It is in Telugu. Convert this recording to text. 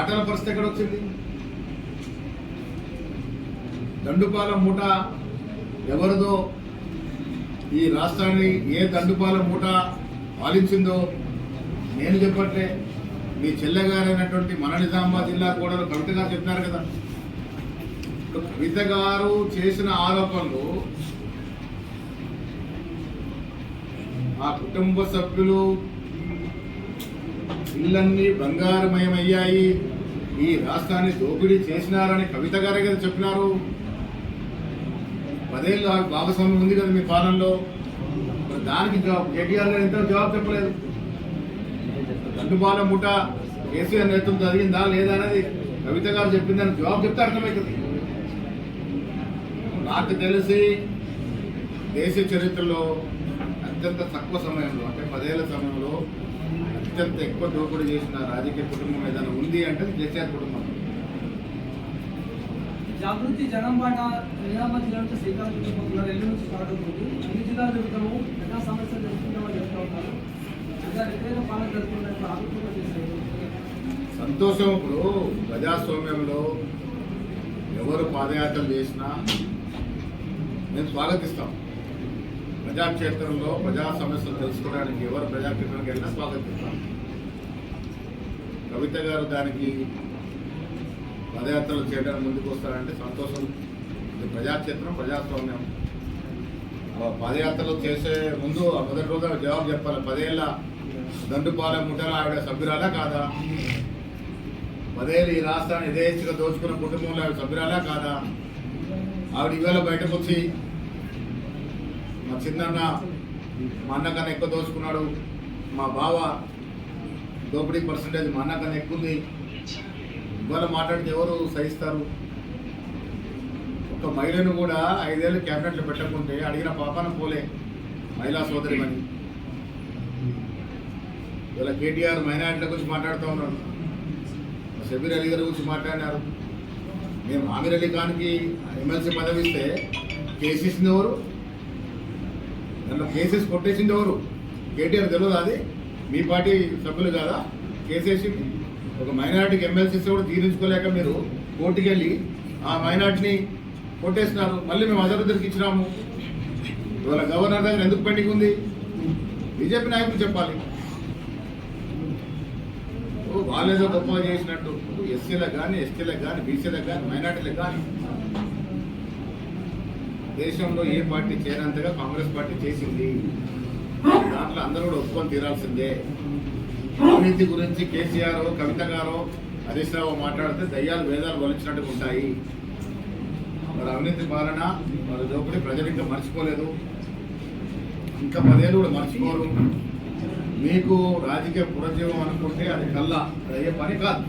వాటాల పరిస్థితి ఎక్కడ వచ్చింది దండుపాల మూట ఎవరిదో ఈ రాష్ట్రాన్ని ఏ దండుపాల మూట పాలించిందో నేను చెప్పట్లే. మీ చెల్లెగారైనటువంటి మన నిజామాబాద్ జిల్లా కూడా కవిత గారు చెప్పినారు కదా. ఇప్పుడు కవిత గారు చేసిన ఆరోపణలు ఆ కుటుంబ సభ్యులు ఇళ్ళన్నీ బంగారుమయమయ్యాయి. ఈ రాష్ట్రాన్ని దోపిడీ చేసినారని కవిత గారే కదా చెప్పినారు. పదేళ్ళు భాగస్వామ్యం ఉంది కదా మీ పాలనలో. దానికి జవాబు? కేటీఆర్ గారు ఎంత జవాబు చెప్పలేదు. దండుపాలెం ముఠ కేసీఆర్ నేతృత్వం జరిగిందా లేదా అనేది కవిత గారు చెప్పిందని జవాబు చెప్తే అర్థమవుతుంది. నాకు తెలిసి దేశ చరిత్రలో అత్యంత తక్కువ సమయంలో అంటే పదేళ్ళ సమయంలో అత్యంత ఎక్కువ దోపిడీ చేసిన రాజకీయ కుటుంబం ఏదైనా ఉంది అంటే కేసీఆర్ కుటుంబం. జాగృతి జనం బాట నిజామాబాద్ జిల్లా నుంచి శ్రీకాకుళం చుట్టుపక్కల నుంచి స్టార్ట్ అవుతుంది. అన్ని జిల్లాలు తిరుగుతాము. ప్రజా సమస్యలు తెలుసుకుంటామని చెప్తా ఉన్నారు. ప్రజా వ్యతిరేక పాలన జరుగుతున్నట్టు ఆరోపణలు చేశారు. సంతోషం ఇప్పుడు ప్రజాస్వామ్యంలో ఎవరు పాదయాత్రలు చేసినా మేము స్వాగతిస్తాం. ప్రజాక్షేత్రంలో ప్రజా సమస్యలు తెలుసుకోవడానికి ఎవరు ప్రజాక్షేత్రానికి వెళ్ళినా స్వాగతిస్తాం కవిత గారు దానికి పాదయాత్రలు చేయడానికి ముందుకు వస్తారంటే సంతోషం. ఇది ప్రజాక్షేత్రం ప్రజాస్వామ్యం. పదయాత్రలు పాదయాత్రలు చేసే ముందు ఆ మొదటి రోజు జవాబు చెప్పాలి. పదేళ్ళ దండుపాలెం ముఠాల ఆవిడ సభ్యురాలా కాదా? పదేళ్ళు ఈ రాష్ట్రాన్ని యథేచ్ఛగా దోచుకున్న కుటుంబంలో ఆవిడ సభ్యురాలా కాదా? ఆవిడ ఇవాళ బయటకు వచ్చి చిన్న మా అన్నకన్నా ఎక్కువ దోచుకున్నాడు. మా బావ దోపిడీ పర్సంటేజ్ మా అన్నకన్నా ఎక్కువ ఉంది. ఇవాళ మాట్లాడితే ఎవరు సహిస్తారు? ఒక మహిళను కూడా ఐదేళ్ళు క్యాబినెట్లో పెట్టకుంటే అడిగిన పాపాన పోలే. మహిళా సోదరి అని ఇలా కేటీఆర్ మైనార్టీల గురించి మాట్లాడుతూ ఉన్నాడు. షబీర్ అలీ గారి గురించి మాట్లాడినారు. మేము ఆమిర్ అలీ ఖాన్కి ఎమ్మెల్సీ పదవి ఇస్తే ఎవరు? దాంట్లో కేసెస్ కొట్టేసింది ఎవరు? కేటీఆర్ తెలియదు అది? మీ పార్టీ సభ్యులు కాదా? కేసేసి ఒక మైనార్టీకి ఎమ్మెల్సీస్ కూడా తీరించుకోలేక మీరు కోర్టుకు వెళ్ళి ఆ మైనార్టీని కొట్టేసినారు మళ్ళీ మేము అజరుద్దరికి ఇచ్చినాము. ఇవాళ గవర్నర్ దగ్గర ఎందుకు పెండింగ్ ఉంది? బీజేపీ నాయకులు చెప్పాలి. ఓ వాళ్ళేదో గొప్పగా చేసినట్టు. ఎస్సీలకు కానీ ఎస్టీలకు కానీ బీసీలకు కానీ మైనార్టీలకు కానీ దేశంలో ఏ పార్టీ చేరంతగా కాంగ్రెస్ పార్టీ చేసింది? దాంట్లో అందరూ కూడా ఒప్పుకొని తీరాల్సిందే. అవినీతి గురించి కేసీఆర్ కవిత గారు హరీష్ రావు మాట్లాడితే దయ్యాలు వేదాలు వలించినట్టుగా ఉంటాయి. మరి అవినీతి పాలన మరి దోపిడీ ప్రజలు ఇంకా మర్చిపోలేదు. ఇంకా పదేళ్ళు కూడా మర్చిపోరు. మీకు రాజకీయ పురజీవం అనుకుంటే అది కల్లా అది అయ్యే పని కాదు.